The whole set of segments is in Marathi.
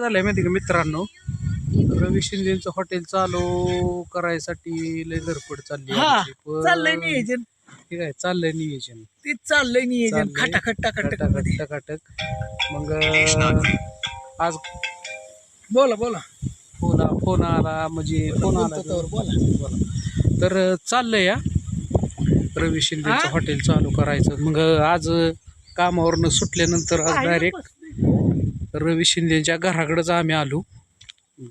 काय झालंय माहिती का मित्रांनो? रवी शिंदेचं हॉटेल चालू करायसाठी लय धडपड चालली हा आमची. पण चाललंय नियोजन. ठीक आहे चाललंय नियोजन. ते चाललंय नियोजन चाललंय. खटाखट टाकाटक टकाटकमध्ये. टकाटक. मग अं, आज बोला बोला. फोन फोन आला म्हणजे फोन आला बोलतो तोवर बोला. तर चाललंय या रवी शिंदेचं हा? हॉटेल चालू करायचं. मग आज कामावरनं सुटल्यानंतर आज डायरेक्ट रवी शिंदेच्या घराकडेच आम्ही आलो.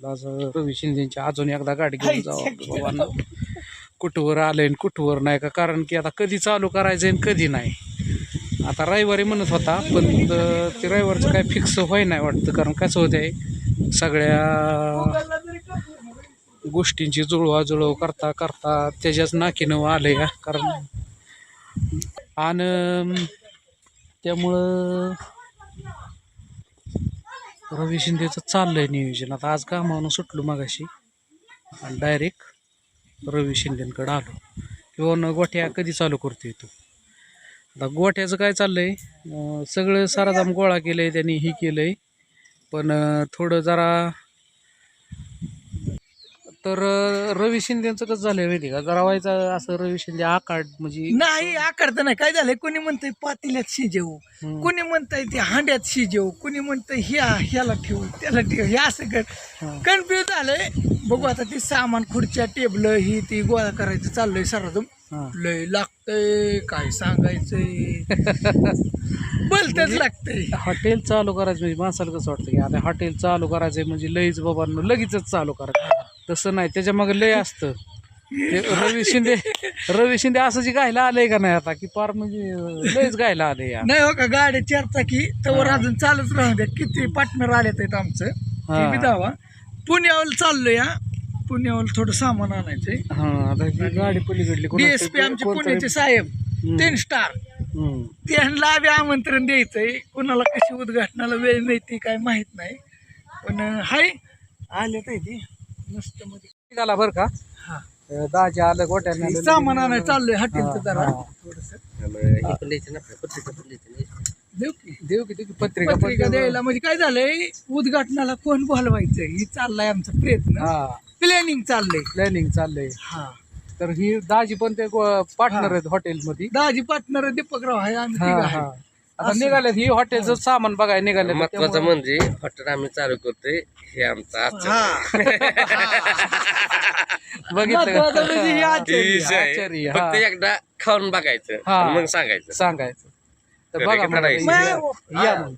आज रवी शिंदेच्या अजून एकदा गाडी घेऊन जावं बाबांना. कुठवर आलंय आणि कुठवर नाही का? कारण की आता कधी चालू करायचं आणि कधी नाही. आता रविवारी म्हणत होता पण ते रविवारचं काय फिक्स होय नाही वाटतं. कारण कसं होतंय सगळ्या गोष्टींची जुळवाजुळव करता करता त्याच्याच नाकीनं आलं या कारण आणि त्यामुळं रवी शिंदेचं चाललंय नियोजन. आता आज कामावून सुटलो मगाशी. आणि डायरेक्ट रवी शिंदेकडे आलो. किंवा न गोठ्या कधी चालू करतोय तू? आता गोठ्याचं काय चाललंय? सगळं सारादाम गोळा केलंय त्यांनी हे केलंय. पण थोडं जरा तर रवी शिंदेचं कसं झालंय माहिती का? जरा व्हायचं असं रवी शिंदे आकाड म्हणजे नाही आकारत नाही. काय झालंय? कोणी म्हणतंय पातेल्यात शिजवू हम्म. कोणी म्हणतंय ते हांड्यात शिजवू कोणी म्हणतंय ह्या ह्याला ठेवू त्याला ठेवू. हे असं कर. हा. कन्फ्युज झालंय. बघू आता ते सामान खुर्च्या टेबल ही ती गोळा करायचं चाललंय सरातून हा. लय लागतंय. काय सांगायचंय? बोलतच लागतंय. हॉटेल चालू करायचं म्हणजे माणसाला कसं वाटतं की आता हॉटेल चालू करायचं म्हणजे लईच बाबांनो लगेचच चालू करायचं. तसं नाही त्याच्यामागे लय असतं. ते रवी शिंदे रवी शिंदे असं जे गायला आलंय का नाही आता? की पार म्हणजे लयच गायला आलंय या नाही हो का गाडी चार चाकी तवर. अजून चालूच राहू द्या. किती पार्टनर आलेत आहेत आमचं. ते बी दावा. पुण्यावर चाललोय हा. पुण्यावर थोडं सामान आणायचंय. हा आता ही गाडी पलीकडली कोणाची? डीएसपी आमचे कोणतरी- पुण्याचे साहेब. तीन स्टार हम्म. त्यांना बी आमंत्रण द्यायचंय. कुणाला कशी उद्घाटनाला वेळ मिळते काय माहीत नाही. पण हाय आले ते. मस्त मध्ये निघाला बरं का? हा. दाजी आलं गोट्याने आलं. सामान आणायला चाललोय हॉटेलचं जरा. हा. थोडस. देऊ की. देऊ की देऊ की पत्रिका पत्रिका द्यायला. म्हणजे काय झालंय उद्घाटनाला कोण बोलवायचं ही चाललाय आमचा प्रयत्न. हा. प्लॅनिंग चाललंय. प्लॅनिंग चाललंय. हा. तर ही दाजी पण ते पार्टनर आहेत हॉटेलमध्ये दाजी पार्टनर दीपकराव आहे आम्ही तिघं आहे. आता निघाल्यात ही हॉटेलचं सामान बघाय निघाले महत्वाचं म्हणजे हॉटेल आम्ही चालू करतोय हे आमचा बघितलं महत्वाचं म्हणजे ही फक्त हा. एकदा खाऊन बघायचं हा. आणि मग सांगायचं. सांगायचं. तर बघा मला. या- या मग.